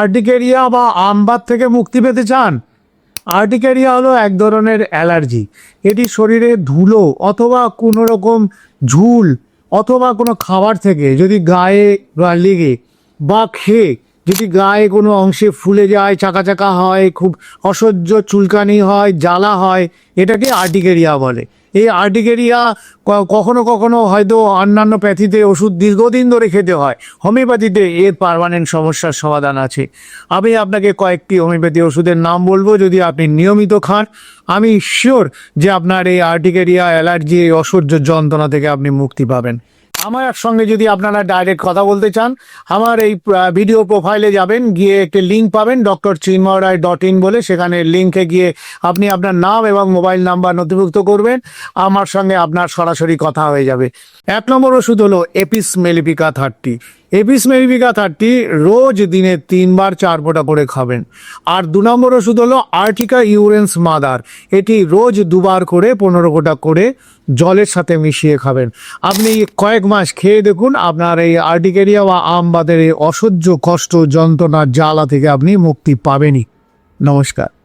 Urticaria বা আমবাত থেকে মুক্তি পেতে চান? আর্টিকেরিয়া হলো এক ধরনের অ্যালার্জি। এটি শরীরে ধুলো অথবা কোনো রকম ঝুল অথবা কোনো খাবার থেকে যদি গায়ে লেগে বা খেয়ে যদি গায়ে কোনো অংশে ফুলে যায়, চাকা চাকা হয়, খুব অসহ্য চুলকানি হয়, জ্বালা হয়, এটাকে আর্টিকেরিয়া বলে। এই আর্টিকেরিয়া কখনো কখনো হয়তো অন্যান্য প্যাথিতে ওষুধ দীর্ঘদিন ধরে খেতে হয়। হোমিওপ্যাথিতে এর পারমানেন্ট সমস্যার সমাধান আছে। আমি আপনাকে কয়েকটি হোমিওপ্যাথি ওষুধের নাম বলব, যদি আপনি নিয়মিত খান। আমি শিওর যে আপনার এই আর্টিকেরিয়া অ্যালার্জি, এই অসহ্য যন্ত্রণা থেকে আপনি মুক্তি পাবেন। আমার সঙ্গে যদি আপনারা ডাইরেক্ট কথা বলতে চান, আমার এই ভিডিও প্রোফাইলে যাবেন, গিয়ে একটি লিঙ্ক পাবেন doctor Chinmoy Roy dot in বলে। সেখানে লিঙ্কে গিয়ে আপনি আপনার নাম এবং মোবাইল নাম্বার নথিভুক্ত করবেন। আমার সঙ্গে আপনার সরাসরি কথা হয়ে যাবে। এক নম্বর ওষুধ হলো apis mellifica thirty apis mellifica thirty রোজ দিনে তিনবার চার ফোঁটা করে খাবেন। আর দু নম্বর ওষুধ হলো আর্টিকা ইউরেন্স মাদার। এটি রোজ দুবার করে পনেরো ফোঁটা করে জলের সাথে মিশিয়ে খাবেন। আপনি কয়েক মাস খেয়ে দেখুন, আপনার এই আর্টিকেরিয়া বা আমবাদের এই অসহ্য কষ্ট যন্ত্রণা জ্বালা থেকে আপনি মুক্তি পাবেনই। নমস্কার।